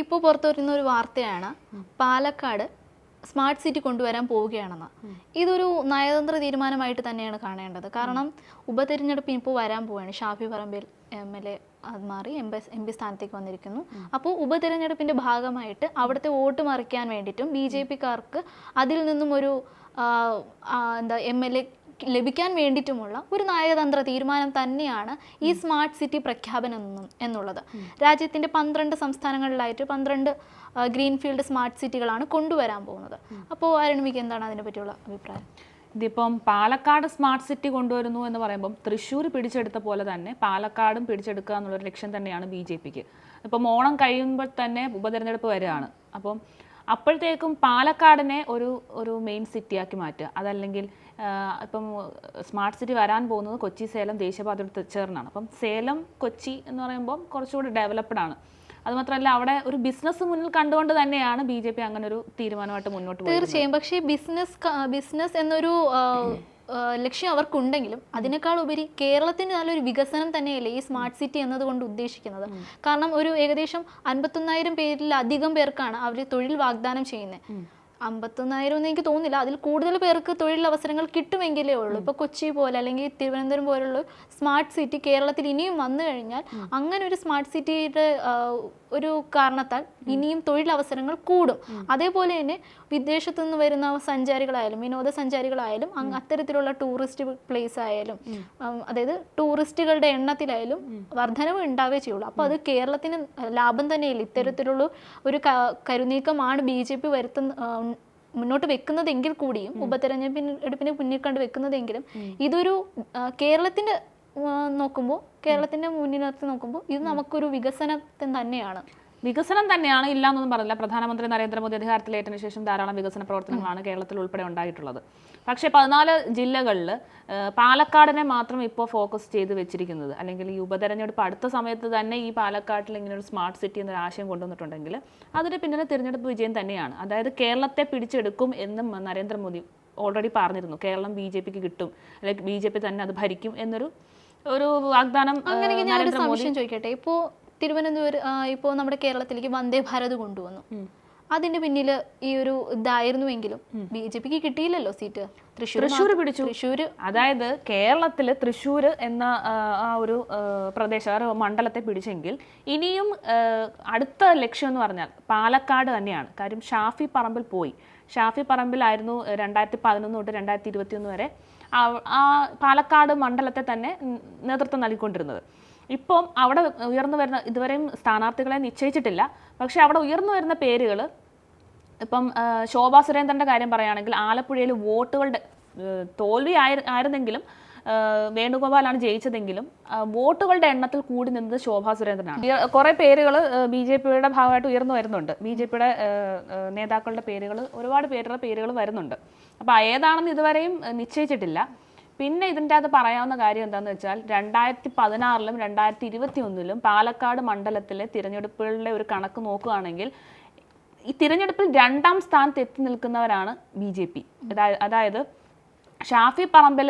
ഇപ്പോൾ പുറത്തു വരുന്ന ഒരു വാർത്തയാണ് പാലക്കാട് സ്മാർട്ട് സിറ്റി കൊണ്ടുവരാൻ പോവുകയാണെന്ന്. ഇതൊരു നയതന്ത്ര തീരുമാനമായിട്ട് തന്നെയാണ് കാണേണ്ടത്. കാരണം ഉപതെരഞ്ഞെടുപ്പ് ഇപ്പോൾ വരാൻ പോവുകയാണ് Shafi Parambil M L A അത് മാറി എം എസ് എം പി സ്ഥാനത്തേക്ക് വന്നിരിക്കുന്നു. അപ്പോൾ ഉപതെരഞ്ഞെടുപ്പിന്റെ ഭാഗമായിട്ട് അവിടുത്തെ വോട്ട് മറിക്കാൻ വേണ്ടിയിട്ടും ബി ജെ പിക്കാർക്ക് അതിൽ നിന്നും ഒരു എന്താ എം എൽ എ ലഭിക്കാൻ വേണ്ടിയിട്ടുമുള്ള ഒരു നയതന്ത്ര തീരുമാനം തന്നെയാണ് ഈ സ്മാർട്ട് സിറ്റി പ്രഖ്യാപനം എന്നും എന്നുള്ളത്. രാജ്യത്തിന്റെ പന്ത്രണ്ട് സംസ്ഥാനങ്ങളിലായിട്ട് പന്ത്രണ്ട് ഗ്രീൻഫീൽഡ് സ്മാർട്ട് സിറ്റികളാണ് കൊണ്ടുവരാൻ പോകുന്നത്. അപ്പോൾ അരുണിമിക്ക് എന്താണ് അതിനെ പറ്റിയുള്ള അഭിപ്രായം? ഇതിപ്പം പാലക്കാട് സ്മാർട്ട് സിറ്റി കൊണ്ടുവരുന്നു എന്ന് പറയുമ്പം തൃശ്ശൂർ പിടിച്ചെടുത്ത പോലെ തന്നെ പാലക്കാടും പിടിച്ചെടുക്കുക എന്നുള്ളൊരു ലക്ഷ്യം തന്നെയാണ് ബി ജെ പിക്ക്. ഇപ്പം ഓണം കഴിയുമ്പോൾ തന്നെ ഉപതെരഞ്ഞെടുപ്പ് വരികയാണ്. അപ്പം അപ്പോഴത്തേക്കും പാലക്കാടിനെ ഒരു ഒരു മെയിൻ സിറ്റിയാക്കി മാറ്റുക. അതല്ലെങ്കിൽ ഇപ്പം സ്മാർട്ട് സിറ്റി വരാൻ പോകുന്നത് കൊച്ചി സേലം ദേശീയപാതയോട് ചേർന്നാണ് അപ്പം സേലം കൊച്ചി എന്ന് പറയുമ്പോൾ കുറച്ചുകൂടി ഡെവലപ്ഡ് ആണ്. അതുമാത്രമല്ല അവിടെ ഒരു ബിസിനസ് മുന്നിൽ കണ്ടുകൊണ്ട് തന്നെയാണ് ബി ജെ പി അങ്ങനെ ഒരു തീരുമാനമായിട്ട് മുന്നോട്ട് തീർച്ചയായും. പക്ഷേ ബിസിനസ് ബിസിനസ് എന്നൊരു ലക്ഷ്യം അവർക്കുണ്ടെങ്കിലും അതിനേക്കാൾ ഉപരി കേരളത്തിന് നല്ലൊരു വികസനം തന്നെയല്ലേ ഈ സ്മാർട്ട് സിറ്റി എന്നതുകൊണ്ട് ഉദ്ദേശിക്കുന്നത്. കാരണം ഒരു ഏകദേശം അൻപത്തൊന്നായിരം പേരിലധികം പേർക്കാണ് അവർ തൊഴിൽ വാഗ്ദാനം ചെയ്യുന്നത് അമ്പത്തൊന്നായിരം എന്ന് എനിക്ക് തോന്നുന്നില്ല. അതിൽ കൂടുതൽ പേർക്ക് തൊഴിലവസരങ്ങൾ കിട്ടുമെങ്കിലേ ഉള്ളൂ. ഇപ്പോൾ കൊച്ചി പോലെ അല്ലെങ്കിൽ തിരുവനന്തപുരം പോലുള്ള സ്മാർട്ട് സിറ്റി കേരളത്തിൽ ഇനിയും വന്നു കഴിഞ്ഞാൽ അങ്ങനെ ഒരു സ്മാർട്ട് സിറ്റിയുടെ ഒരു കാരണത്താൽ ഇനിയും തൊഴിലവസരങ്ങൾ കൂടും. അതേപോലെ തന്നെ വിദേശത്തു നിന്ന് വരുന്ന സഞ്ചാരികളായാലും വിനോദസഞ്ചാരികളായാലും അത്തരത്തിലുള്ള ടൂറിസ്റ്റ് പ്ലേസ് ആയാലും അതായത് ടൂറിസ്റ്റുകളുടെ എണ്ണത്തിലായാലും വർധനവ് ഉണ്ടാവേ ചെയ്യുള്ളൂ. അപ്പോൾ അത് കേരളത്തിന് ലാഭം തന്നെയില്ല? ഇത്തരത്തിലുള്ള ഒരു കരുനീക്കമാണ് ബി ജെ പി വരുത്തുന്ന മുന്നോട്ട് വെക്കുന്നതെങ്കിൽ കൂടിയും ഉപതെരഞ്ഞെടുപ്പിന് മുന്നിൽ കണ്ട് വെക്കുന്നതെങ്കിലും ഇതൊരു കേരളത്തിന്റെ നോക്കുമ്പോൾ കേരളത്തിന്റെ മുന്നിൽ നിർത്തി നോക്കുമ്പോൾ ഇത് നമുക്കൊരു വികസനത്തിന് തന്നെയാണ്. വികസനം തന്നെയാണ് ഇല്ല എന്നൊന്നും പറഞ്ഞില്ല. പ്രധാനമന്ത്രി നരേന്ദ്രമോദി അധികാരത്തിലേറ്റതിനു ശേഷം ധാരാളം വികസന പ്രവർത്തനങ്ങളാണ് കേരളത്തിൽ ഉൾപ്പെടെ ഉണ്ടായിട്ടുള്ളത്. പക്ഷേ പതിനാല് ജില്ലകളിൽ പാലക്കാടിനെ മാത്രം ഇപ്പോൾ ഫോക്കസ് ചെയ്ത് വെച്ചിരിക്കുന്നത്. അല്ലെങ്കിൽ ഈ ഉപതെരഞ്ഞെടുപ്പ് അടുത്ത സമയത്ത് തന്നെ ഈ പാലക്കാട്ടിൽ ഇങ്ങനെ ഒരു സ്മാർട്ട് സിറ്റി എന്നൊരു ആശയം കൊണ്ടുവന്നിട്ടുണ്ടെങ്കിൽ അതിന് പിന്നിലെ തിരഞ്ഞെടുപ്പ് വിജയം തന്നെയാണ്. അതായത് കേരളത്തെ പിടിച്ചെടുക്കും എന്നും നരേന്ദ്രമോദി ഓൾറെഡി പറഞ്ഞിരുന്നു. കേരളം ബി ജെ പിക്ക് കിട്ടും. അല്ലെങ്കിൽ ബി ജെ പി തന്നെ അത് ഭരിക്കും എന്നൊരു ഒരു വാഗ്ദാനം അങ്ങനെയെങ്കിൽ ഞാനൊരു സംശയം ചോദിക്കട്ടെ. ഇപ്പോൾ തിരുവനന്തപുരം ഇപ്പോൾ നമ്മുടെ കേരളത്തിലേക്ക് വന്ദേ ഭാരത് കൊണ്ടുവന്നു. അതിന്റെ പിന്നിൽ ഈ ഒരു ഇതായിരുന്നുവെങ്കിലും ബി ജെ പിക്ക് കിട്ടിയില്ലല്ലോ സീറ്റ്. തൃശ്ശൂർ തൃശ്ശൂർ പിടിച്ചു. തൃശ്ശൂര് അതായത് കേരളത്തിൽ തൃശ്ശൂർ എന്ന ആ, ഒരു പ്രദേശ മണ്ഡലത്തെ പിടിച്ചെങ്കിൽ ഇനിയും അടുത്ത ലക്ഷ്യം എന്ന് പറഞ്ഞാൽ പാലക്കാട് തന്നെയാണ്. കാര്യം ഷാഫി പറമ്പിൽ പോയി. ഷാഫി പറമ്പിലായിരുന്നു രണ്ടായിരത്തി പതിനൊന്ന് തൊട്ട് രണ്ടായിരത്തി ഇരുപത്തി ഒന്ന് വരെ ആ പാലക്കാട് മണ്ഡലത്തെ തന്നെ നേതൃത്വം നൽകിക്കൊണ്ടിരുന്നത്. ഇപ്പം അവിടെ ഉയർന്നു വരുന്ന ഇതുവരെയും സ്ഥാനാർത്ഥികളെ നിശ്ചയിച്ചിട്ടില്ല. പക്ഷെ അവിടെ ഉയർന്നു വരുന്ന പേരുകൾ ഇപ്പം ശോഭാ സുരേന്ദ്രന്റെ കാര്യം പറയുകയാണെങ്കിൽ ആലപ്പുഴയിൽ വോട്ടുകളുടെ തോൽവി ആയി ആയിരുന്നെങ്കിലും വേണുഗോപാലാണ് ജയിച്ചതെങ്കിലും വോട്ടുകളുടെ എണ്ണത്തിൽ കൂടി നിന്നത് ശോഭാ സുരേന്ദ്രനാണ്. കുറെ പേരുകൾ ബി ജെ പിയുടെ ഭാഗമായിട്ട് ഉയർന്നു വരുന്നുണ്ട്. ബി ജെ പിയുടെ നേതാക്കളുടെ പേരുകൾ ഒരുപാട് പേരുടെ പേരുകൾ വരുന്നുണ്ട്. അപ്പോൾ ഏതാണെന്ന് ഇതുവരെയും നിശ്ചയിച്ചിട്ടില്ല. പിന്നെ ഇതിന്റെ അകത്ത് പറയാവുന്ന കാര്യം എന്താണെന്ന് വെച്ചാൽ രണ്ടായിരത്തി പതിനാറിലും രണ്ടായിരത്തി ഇരുപത്തി ഒന്നിലും പാലക്കാട് മണ്ഡലത്തിലെ തിരഞ്ഞെടുപ്പുകളുടെ ഒരു കണക്ക് നോക്കുകയാണെങ്കിൽ ഈ തിരഞ്ഞെടുപ്പിൽ രണ്ടാം സ്ഥാനത്ത് എത്തി നിൽക്കുന്നവരാണ് ബി ജെ പി. അതായത് ഷാഫി പറമ്പിൽ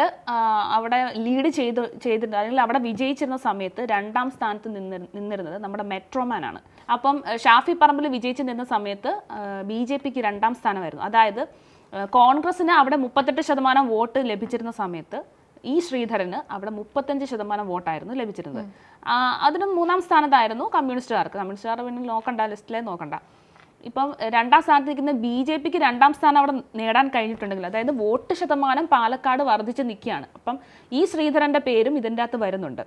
അവിടെ ലീഡ് ചെയ്ത് ചെയ്തിരുന്നത് അല്ലെങ്കിൽ അവിടെ വിജയിച്ചിരുന്ന സമയത്ത് രണ്ടാം സ്ഥാനത്ത് നിന്നി നിന്നിരുന്നത് നമ്മുടെ മെട്രോമാൻ ആണ് അപ്പം ഷാഫി പറമ്പിൽ വിജയിച്ച് നിന്ന സമയത്ത് ബി ജെ പിക്ക് രണ്ടാം സ്ഥാനമായിരുന്നു. അതായത് കോൺഗ്രസിന് അവിടെ മുപ്പത്തെട്ട് ശതമാനം വോട്ട് ലഭിച്ചിരുന്ന സമയത്ത് ഈ ശ്രീധരന് അവിടെ മുപ്പത്തഞ്ച് ശതമാനം വോട്ടായിരുന്നു ലഭിച്ചിരുന്നത്. അതിനും മൂന്നാം സ്ഥാനത്തായിരുന്നു കമ്മ്യൂണിസ്റ്റുകാർക്ക്. കമ്മ്യൂണിസ്റ്റുകാർ പിന്നെ നോക്കണ്ട ലിസ്റ്റിലെ നോക്കണ്ട. ഇപ്പം രണ്ടാം സ്ഥാനത്ത് നിൽക്കുന്ന ബി ജെ പിക്ക് രണ്ടാം സ്ഥാനം അവിടെ നേടാൻ കഴിഞ്ഞിട്ടുണ്ടെങ്കിൽ അതായത് വോട്ട് ശതമാനം പാലക്കാട് വർദ്ധിച്ച് നിൽക്കുകയാണ്. അപ്പം ഈ ശ്രീധരന്റെ പേരും ഇതിന്റെ അകത്ത് വരുന്നുണ്ട്.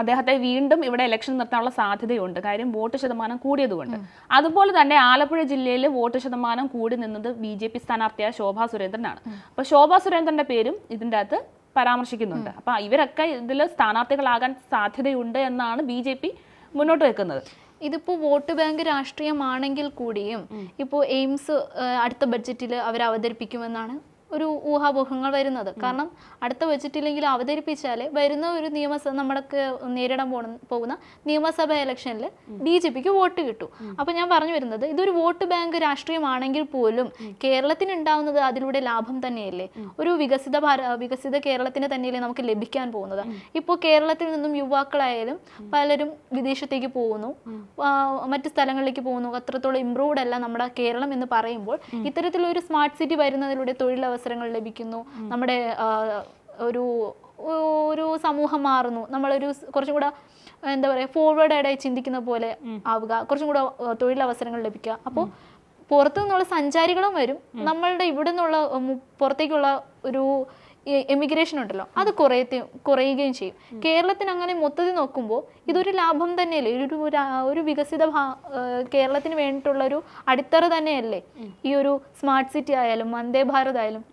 അദ്ദേഹത്തെ വീണ്ടും ഇവിടെ ഇലക്ഷൻ നിർത്താനുള്ള സാധ്യതയുണ്ട്. കാര്യം വോട്ട് ശതമാനം കൂടിയതുകൊണ്ട്. അതുപോലെ തന്നെ ആലപ്പുഴ ജില്ലയിൽ വോട്ട് ശതമാനം കൂടി നിന്നത് ബി ജെ പി സ്ഥാനാർത്ഥിയായ ശോഭാ സുരേന്ദ്രനാണ്. അപ്പൊ ശോഭാ സുരേന്ദ്രന്റെ പേരും ഇതിന്റെ അകത്ത് പരാമർശിക്കുന്നുണ്ട്. അപ്പൊ ഇവരൊക്കെ ഇതിൽ സ്ഥാനാർത്ഥികളാകാൻ സാധ്യതയുണ്ട് എന്നാണ് ബി ജെ പി മുന്നോട്ട് വെക്കുന്നത്. ഇതിപ്പോൾ വോട്ട് ബാങ്ക് രാഷ്ട്രീയമാണെങ്കിൽ കൂടിയും ഇപ്പോൾ എയിംസ് അടുത്ത ബഡ്ജറ്റിൽ അവർ അവതരിപ്പിക്കുമെന്നാണ് ഒരു ഊഹാപോഹങ്ങൾ വരുന്നത്. കാരണം അടുത്ത ബജറ്റിലെങ്കിലും അവതരിപ്പിച്ചാലേ വരുന്ന ഒരു നിയമസഭ നമ്മളൊക്കെ നേരിടാൻ പോണ പോകുന്ന നിയമസഭാ ഇലക്ഷനിൽ ബി ജെ പിക്ക് വോട്ട് കിട്ടും. അപ്പൊ ഞാൻ പറഞ്ഞു വരുന്നത് ഇതൊരു വോട്ട് ബാങ്ക് രാഷ്ട്രീയമാണെങ്കിൽ പോലും കേരളത്തിന് ഉണ്ടാവുന്നത് അതിലൂടെ ലാഭം തന്നെയല്ലേ? ഒരു വികസിത ഭാര വികസിത കേരളത്തിന് തന്നെയല്ലേ നമുക്ക് ലഭിക്കാൻ പോകുന്നത്. ഇപ്പോൾ കേരളത്തിൽ നിന്നും യുവാക്കളായാലും പലരും വിദേശത്തേക്ക് പോകുന്നു. മറ്റു സ്ഥലങ്ങളിലേക്ക് പോകുന്നു. അത്രത്തോളം ഇമ്പ്രൂവ്ഡ് അല്ല നമ്മുടെ കേരളം എന്ന് പറയുമ്പോൾ ഇത്തരത്തിലൊരു സ്മാർട്ട് സിറ്റി വരുന്നതിലൂടെ തൊഴിലവസരങ്ങൾ ലഭിക്കുന്നു. നമ്മുടെ ഒരു ഒരു സമൂഹം മാറുന്നു. നമ്മളൊരു കുറച്ചും കൂടെ എന്താ പറയുക ഫോർവേഡായിട്ടായി ചിന്തിക്കുന്ന പോലെ ആവുക. കുറച്ചും കൂടെ തൊഴിലവസരങ്ങൾ ലഭിക്കുക. അപ്പോൾ പുറത്തു നിന്നുള്ള സഞ്ചാരികളും വരും. നമ്മളുടെ ഇവിടെ നിന്നുള്ള പുറത്തേക്കുള്ള ഒരു എമിഗ്രേഷൻ ഉണ്ടല്ലോ അത് കുറയത്തെ കുറയുകയും ചെയ്യും. കേരളത്തിന് അങ്ങനെ മൊത്തത്തിൽ നോക്കുമ്പോൾ ഇതൊരു ലാഭം തന്നെയല്ലേ? ഒരു ഒരു വികസിത ഭാ- കേരളത്തിന് വേണ്ടിയിട്ടുള്ള ഒരു അടിത്തറ തന്നെയല്ലേ? ഈ ഒരു സ്മാർട്ട് സിറ്റി ആയാലും വന്ദേ ഭാരത് ആയാലും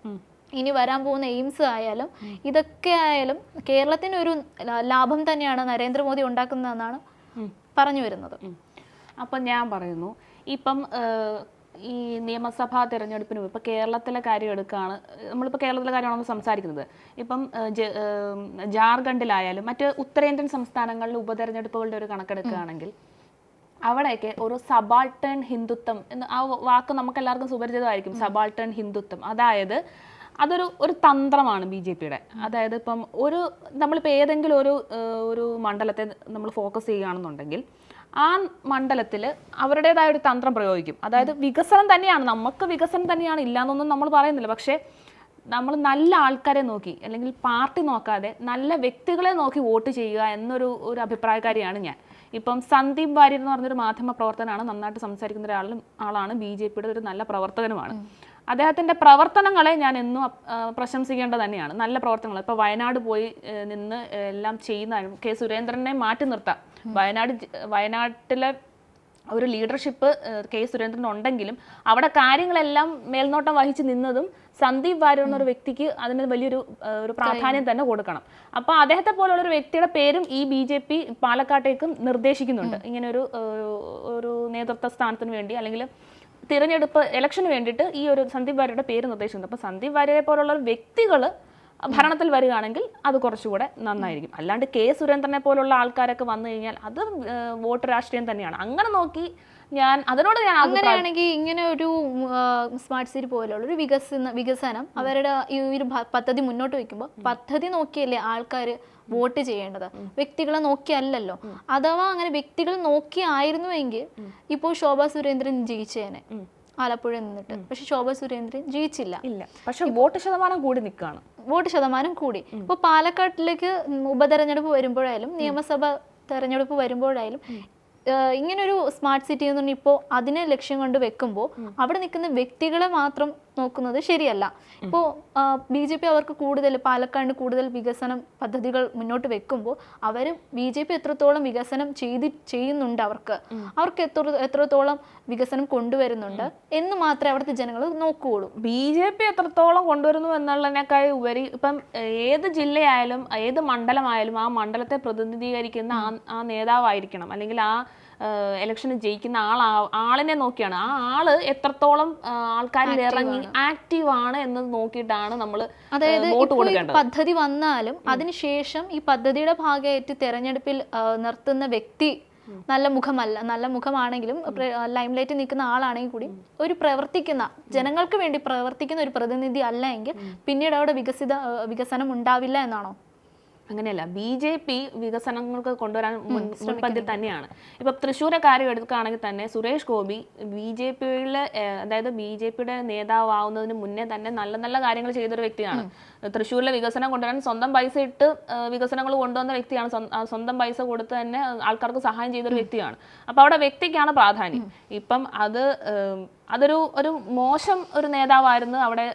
ഇനി വരാൻ പോകുന്ന എയിംസ് ആയാലും ഇതൊക്കെ ആയാലും കേരളത്തിന് ഒരു ലാഭം തന്നെയാണ് നരേന്ദ്രമോദി ഉണ്ടാക്കുന്നതെന്നാണ് പറഞ്ഞു വരുന്നത്. അപ്പം ഞാൻ പറയുന്നു ഇപ്പം ഈ നിയമസഭാ തെരഞ്ഞെടുപ്പിന് മുമ്പ് ഇപ്പോൾ കേരളത്തിലെ കാര്യം എടുക്കുകയാണ് നമ്മളിപ്പോൾ കേരളത്തിലെ കാര്യമാണ് സംസാരിക്കുന്നത്? ഇപ്പം ജാർഖണ്ഡിലായാലും മറ്റ് ഉത്തരേന്ത്യൻ സംസ്ഥാനങ്ങളിലെ ഉപതെരഞ്ഞെടുപ്പുകളുടെ ഒരു കണക്കെടുക്കുകയാണെങ്കിൽ അവിടെയൊക്കെ ഒരു സബാൾട്ടേൺ ഹിന്ദുത്വം എന്ന് ആ വാക്ക് നമുക്ക് എല്ലാവർക്കും സുപരിചിതമായിരിക്കും സബാൾട്ടേൺ ഹിന്ദുത്വം. അതായത് അതൊരു ഒരു തന്ത്രമാണ് ബി ജെ പിയുടെ. അതായത് ഇപ്പം ഒരു നമ്മളിപ്പോൾ ഏതെങ്കിലും ഒരു ഒരു മണ്ഡലത്തെ നമ്മൾ ഫോക്കസ് ചെയ്യുകയാണെന്നുണ്ടെങ്കിൽ ആ മണ്ഡലത്തിൽ അവരുടേതായ ഒരു തന്ത്രം പ്രയോഗിക്കും. അതായത് വികസനം തന്നെയാണ്. നമുക്ക് വികസനം തന്നെയാണ്. ഇല്ലാന്നൊന്നും നമ്മൾ പറയുന്നില്ല. പക്ഷേ നമ്മൾ നല്ല ആൾക്കാരെ നോക്കി അല്ലെങ്കിൽ പാർട്ടി നോക്കാതെ നല്ല വ്യക്തികളെ നോക്കി വോട്ട് ചെയ്യുക എന്നൊരു ഒരു അഭിപ്രായക്കാരിയാണ് ഞാൻ. ഇപ്പം സന്ദീപ് വാര്യർ എന്ന് പറഞ്ഞൊരു മാധ്യമ പ്രവർത്തനമാണ് നന്നായിട്ട് സംസാരിക്കുന്ന ഒരാളും ആളാണ്. ബി ജെ പിയുടെ ഒരു നല്ല പ്രവർത്തകനുമാണ്. അദ്ദേഹത്തിന്റെ പ്രവർത്തനങ്ങളെ ഞാൻ എന്നും പ്രശംസിക്കേണ്ട തന്നെയാണ്. നല്ല പ്രവർത്തനങ്ങൾ. ഇപ്പോൾ വയനാട് പോയി നിന്ന് എല്ലാം ചെയ്യുന്ന കെ സുരേന്ദ്രനെ മാറ്റി നിർത്താം. വയനാട് വയനാട്ടിലെ ഒരു ലീഡർഷിപ്പ് കെ സുരേന്ദ്രൻ ഉണ്ടെങ്കിലും അവിടെ കാര്യങ്ങളെല്ലാം മേൽനോട്ടം വഹിച്ച് നിന്നതും സന്ദീപ് വാര്യർ എന്നൊരു വ്യക്തിക്ക് അതിന് വലിയൊരു ഒരു പ്രാധാന്യം തന്നെ കൊടുക്കണം. അപ്പോൾ അദ്ദേഹത്തെ പോലുള്ള ഒരു വ്യക്തിയുടെ പേരും ഈ ബി ജെ പി പാലക്കാട്ടേക്കും നിർദ്ദേശിക്കുന്നുണ്ട്. ഇങ്ങനെ ഒരു ഒരു നേതൃത്വ സ്ഥാനത്തിന് വേണ്ടി അല്ലെങ്കിൽ തിരഞ്ഞെടുപ്പ് ഇലക്ഷന് വേണ്ടിയിട്ട് ഈ ഒരു സന്ദീപ് വാര്യരുടെ പേര് നിർദ്ദേശിക്കുന്നുണ്ട്. അപ്പോൾ സന്ദീപ് വാര്യരെ പോലുള്ള വ്യക്തികൾ ഭരണത്തിൽ വരികയാണെങ്കിൽ അത് കുറച്ചുകൂടെ നന്നായിരിക്കും. അല്ലാണ്ട് കെ സുരേന്ദ്രനെ പോലുള്ള ആൾക്കാരൊക്കെ വന്നു കഴിഞ്ഞാൽ അത് വോട്ട് രാഷ്ട്രീയം തന്നെയാണ്. അങ്ങനെ നോക്കി ഞാൻ അതിനോട് ഞാൻ അങ്ങനെയാണെങ്കിൽ ഇങ്ങനെ ഒരു സ്മാർട്ട് സിറ്റി പോലുള്ള ഒരു വികസന വികസനം അവരുടെ ഈ ഒരു പദ്ധതി മുന്നോട്ട് വെക്കുമ്പോൾ പദ്ധതി നോക്കിയല്ലേ ആൾക്കാർ വോട്ട് ചെയ്യേണ്ടത്? വ്യക്തികളെ നോക്കിയല്ലല്ലോ. അഥവാ അങ്ങനെ വ്യക്തികൾ നോക്കിയായിരുന്നുവെങ്കിൽ ഇപ്പോൾ ശോഭാ സുരേന്ദ്രൻ ജയിച്ചേനെ. ആലപ്പുഴ നിന്നിട്ട്. പക്ഷെ ശോഭ സുരേന്ദ്രൻ ജയിച്ചില്ല. ഇല്ല. പക്ഷെ വോട്ട് ശതമാനം കൂടി നിൽക്കുകയാണ് വോട്ട് ശതമാനം കൂടി. ഇപ്പോൾ പാലക്കാട്ടിലേക്ക് ഉപതെരഞ്ഞെടുപ്പ് വരുമ്പോഴായാലും നിയമസഭ തെരഞ്ഞെടുപ്പ് വരുമ്പോഴായാലും ഇങ്ങനൊരു സ്മാർട്ട് സിറ്റി എന്ന് പറഞ്ഞാൽ ഇപ്പോൾ അതിനെ ലക്ഷ്യം കൊണ്ട് വെക്കുമ്പോൾ അവിടെ നിൽക്കുന്ന വ്യക്തികളെ മാത്രം നോക്കുന്നത് ശരിയല്ല. ഇപ്പോൾ ബി ജെ പി അവർക്ക് കൂടുതൽ പാലക്കാട് കൂടുതൽ വികസനം പദ്ധതികൾ മുന്നോട്ട് വെക്കുമ്പോൾ അവർ ബി ജെ പി എത്രത്തോളം വികസനം ചെയ്തി ചെയ്യുന്നുണ്ട് അവർക്ക്. അവർക്ക് എത്ര എത്രത്തോളം വികസനം കൊണ്ടുവരുന്നുണ്ട് എന്ന് മാത്രമേ അവിടുത്തെ ജനങ്ങൾ നോക്കുകയുള്ളൂ. ബി ജെ പി എത്രത്തോളം കൊണ്ടുവരുന്നു എന്നുള്ളതിനേക്കാൾ ഉപരി ഇപ്പം ഏത് ജില്ലയായാലും ഏത് മണ്ഡലമായാലും ആ മണ്ഡലത്തെ പ്രതിനിധീകരിക്കുന്ന ആ ആ നേതാവായിരിക്കണം. അല്ലെങ്കിൽ ആ ഇലക്ഷന് ജയിക്കുന്ന ആൾ ആളിനെ നോക്കിയാണ്. ആ ആൾ എത്രത്തോളം ആൾക്കാരിൽ ഇറങ്ങി ആക്റ്റീവ് ആണ് എന്ന് നോക്കിയിട്ടാണ് നമ്മൾ അതായത് പദ്ധതി വന്നാലും അതിനുശേഷം ഈ പദ്ധതിയുടെ ഭാഗമായിട്ട് തെരഞ്ഞെടുപ്പിൽ നിർത്തുന്ന വ്യക്തി നല്ല മുഖമല്ല നല്ല മുഖമാണെങ്കിലും ലൈം ലൈറ്റിൽ നിൽക്കുന്ന ആളാണെങ്കിൽ കൂടി ഒരു പ്രവർത്തിക്കുന്ന ജനങ്ങൾക്ക് വേണ്ടി പ്രവർത്തിക്കുന്ന ഒരു പ്രതിനിധി അല്ല എങ്കിൽ പിന്നീട് അവിടെ വികസിത വികസനം ഉണ്ടാവില്ല എന്നാണോ? അങ്ങനെയല്ല ബി ജെ പി വികസനങ്ങൾക്ക് കൊണ്ടുവരാൻ മുൻ മുൻപന്തിൽ തന്നെയാണ്. ഇപ്പൊ തൃശ്ശൂരെ കാര്യം എടുക്കുകയാണെങ്കിൽ തന്നെ സുരേഷ് ഗോപി ബി ജെ പിയിലെ അതായത് ബി ജെ പിയുടെ നേതാവാവുന്നതിന് മുന്നേ തന്നെ നല്ല നല്ല കാര്യങ്ങൾ ചെയ്തൊരു വ്യക്തിയാണ്. തൃശ്ശൂരിലെ വികസനം കൊണ്ടുവരാൻ സ്വന്തം പൈസ ഇട്ട് വികസനങ്ങൾ കൊണ്ടുവന്ന വ്യക്തിയാണ്. സ്വന്തം പൈസ കൊടുത്ത് തന്നെ ആൾക്കാർക്ക് സഹായം ചെയ്തൊരു വ്യക്തിയാണ്. അപ്പൊ അവിടെ വ്യക്തിക്കാണ് പ്രാധാന്യം. ഇപ്പം അത് അതൊരു ഒരു മോശം ഒരു നേതാവായിരുന്നു അവിടെ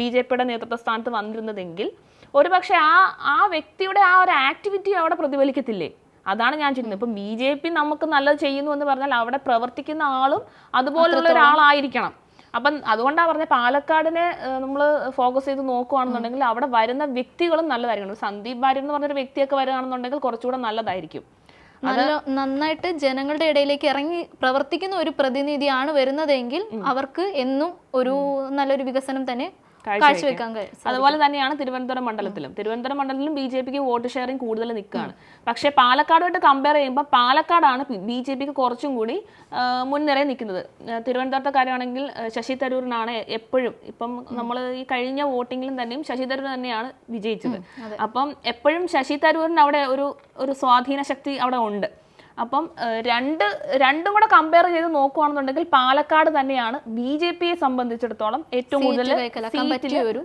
ബി ജെ പിയുടെ നേതൃത്വ സ്ഥാനത്ത് വന്നിരുന്നതെങ്കിൽ ഒരുപക്ഷെ ആ ആ വ്യക്തിയുടെ ആ ഒരു ആക്ടിവിറ്റി അവിടെ പ്രതിഫലിക്കത്തില്ലേ? അതാണ് ഞാൻ ചിന്തിക്കുന്നത് ഇപ്പം ബി ജെ പി നമുക്ക് നല്ലത് ചെയ്യുന്നു എന്ന് പറഞ്ഞാൽ അവിടെ പ്രവർത്തിക്കുന്ന ആളും അതുപോലുള്ള ഒരാളായിരിക്കണം. അപ്പം അതുകൊണ്ടാണ് പറഞ്ഞ പാലക്കാടിനെ നമ്മൾ ഫോക്കസ് ചെയ്ത് നോക്കുകയാണെന്നുണ്ടെങ്കിൽ അവിടെ വരുന്ന വ്യക്തികളും നല്ലതായിരിക്കണം. സന്ദീപ് ഭാര്യ എന്ന് പറഞ്ഞൊരു വ്യക്തിയൊക്കെ വരികയാണെന്നുണ്ടെങ്കിൽ കുറച്ചുകൂടെ നല്ലതായിരിക്കും. നല്ല നന്നായിട്ട് ജനങ്ങളുടെ ഇടയിലേക്ക് ഇറങ്ങി പ്രവർത്തിക്കുന്ന ഒരു പ്രതിനിധിയാണ് വരുന്നതെങ്കിൽ അവർക്ക് എന്നും ഒരു നല്ലൊരു വികസനം തന്നെ കാഴ്ചവെക്കാൻ അതുപോലെ തന്നെയാണ് തിരുവനന്തപുരം മണ്ഡലത്തിലും. തിരുവനന്തപുരം മണ്ഡലത്തിലും ബി ജെ പിക്ക് വോട്ട് ഷെയറിംഗ് കൂടുതൽ നിൽക്കുകയാണ് പക്ഷേ പാലക്കാടുമായിട്ട് കമ്പയർ ചെയ്യുമ്പോൾ പാലക്കാടാണ് ബി ജെ പിക്ക് കുറച്ചും കൂടി മുൻനിര മുൻനിരയിൽ നിൽക്കുന്നത്. തിരുവനന്തപുരത്തെ കാര്യമാണെങ്കിൽ ശശി തരൂരിനാണ് എപ്പോഴും ഇപ്പം നമ്മൾ ഈ കഴിഞ്ഞ വോട്ടിങ്ങിലും തന്നെയും ശശി തരൂർ തന്നെയാണ് വിജയിച്ചത്. അപ്പം എപ്പോഴും ശശി തരൂരിന് അവിടെ ഒരു ഒരു സ്വാധീന ശക്തി അവിടെ ഉണ്ട്. അപ്പം രണ്ട് രണ്ടും കൂടെ കമ്പയർ ചെയ്ത് നോക്കുകയാണെന്നുണ്ടെങ്കിൽ പാലക്കാട് തന്നെയാണ് ബി ജെ പിയെ സംബന്ധിച്ചിടത്തോളം ഏറ്റവും കൂടുതൽ ഒരു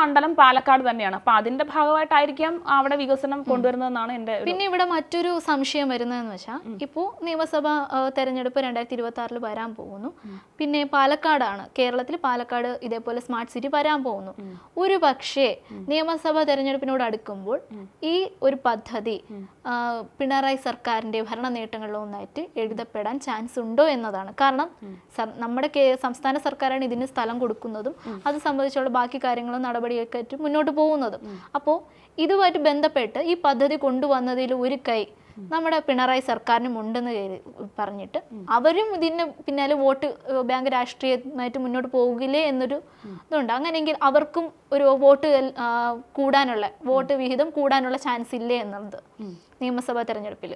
മണ്ഡലം. പാലക്കാട് തന്നെയാണ്. അപ്പൊ അതിന്റെ ഭാഗമായിട്ടായിരിക്കാം അവിടെ വികസനം കൊണ്ടുവരുന്നതെന്നാണ് എന്റെ പിന്നെ ഇവിടെ മറ്റൊരു സംശയം വരുന്നതെന്ന് വെച്ചാൽ ഇപ്പോ നിയമസഭാ തെരഞ്ഞെടുപ്പ് രണ്ടായിരത്തി ഇരുപത്തി ആറിൽ വരാൻ പോകുന്നു. പിന്നെ പാലക്കാടാണ്. കേരളത്തിൽ പാലക്കാട് ഇതേപോലെ സ്മാർട്ട് സിറ്റി വരാൻ പോകുന്നു. ഒരു പക്ഷേ നിയമസഭാ തെരഞ്ഞെടുപ്പിനോട് അടുക്കുമ്പോൾ ഈ ഒരു പദ്ധതി പിണറായി സർക്കാരിന്റെ ഭരണ നേട്ടങ്ങളിലോ ഒന്നായിട്ട് എഴുതപ്പെടാൻ ചാൻസ് ഉണ്ടോ എന്നതാണ്. കാരണം നമ്മുടെ സംസ്ഥാന സർക്കാരാണ് ഇതിന് സ്ഥലം കൊടുക്കുന്നതും അത് സംബന്ധിച്ചുള്ള ബാക്കി കാര്യങ്ങളും നടപടിയൊക്കെ ആയിട്ട് മുന്നോട്ട് പോകുന്നതും. അപ്പോൾ ഇതുമായിട്ട് ബന്ധപ്പെട്ട് ഈ പദ്ധതി കൊണ്ടുവന്നതിൽ ഒരു കൈ നമ്മുടെ പിണറായി സർക്കാരിനും ഉണ്ടെന്ന് പറഞ്ഞിട്ട് അവരും ഇതിന് പിന്നാലെ വോട്ട് ബാങ്ക് രാഷ്ട്രീയമായിട്ട് മുന്നോട്ട് പോകില്ലേ എന്നൊരു ഇതുണ്ട്. അങ്ങനെയെങ്കിൽ അവർക്കും ഒരു വോട്ട് കൂടാനുള്ള വോട്ട് വിഹിതം കൂടാനുള്ള ചാൻസ് ഇല്ലേ എന്നത് നിയമസഭാ തെരഞ്ഞെടുപ്പിൽ.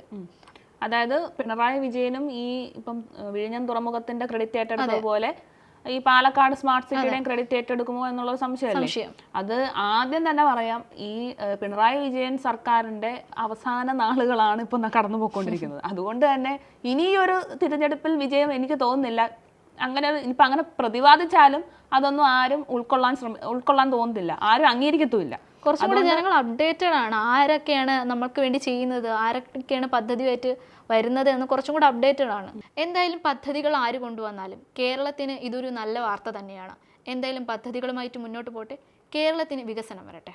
അതായത് പിണറായി വിജയനും ഈ ഇപ്പം വിഴിഞ്ഞം തുറമുഖത്തിന്റെ ക്രെഡിറ്റ് ഏറ്റെടുത്തത് പോലെ ഈ പാലക്കാട് സ്മാർട്ട് സിറ്റിയുടെയും ക്രെഡിറ്റ് ഏറ്റെടുക്കുമോ എന്നുള്ള സംശയമല്ലേ? സംശയം. അത് ആദ്യം തന്നെ പറയാം ഈ പിണറായി വിജയൻ സർക്കാരിന്റെ അവസാന നാളുകളാണ് ഇപ്പൊ കടന്നു പോയിക്കൊണ്ടിരിക്കുന്നത് അതുകൊണ്ട് തന്നെ ഇനിയൊരു തിരഞ്ഞെടുപ്പിൽ വിജയം എനിക്ക് തോന്നുന്നില്ല. അങ്ങനെ ഇപ്പൊ അങ്ങനെ പ്രതിവാദിച്ചാലും അതൊന്നും ആരും ഉൾക്കൊള്ളാൻ ശ്രമ ഉൾക്കൊള്ളാൻ തോന്നുന്നില്ല. ആരും അംഗീകരിക്കത്തുമില്ല. കുറച്ചും കൂടി ജനങ്ങൾ അപ്ഡേറ്റഡ് ആണ്. ആരൊക്കെയാണ് നമ്മൾക്ക് വേണ്ടി ചെയ്യുന്നത്? ആരൊക്കെയാണ് പദ്ധതിയായിട്ട് വരുന്നത് എന്ന് കുറച്ചും കൂടി അപ്ഡേറ്റഡ് ആണ്. എന്തായാലും പദ്ധതികൾ ആര് കൊണ്ടുവന്നാലും കേരളത്തിന് ഇതൊരു നല്ല വാർത്ത തന്നെയാണ്. എന്തായാലും പദ്ധതികളുമായിട്ട് മുന്നോട്ട് പോട്ടെ. കേരളത്തിന് വികസനം വരട്ടെ.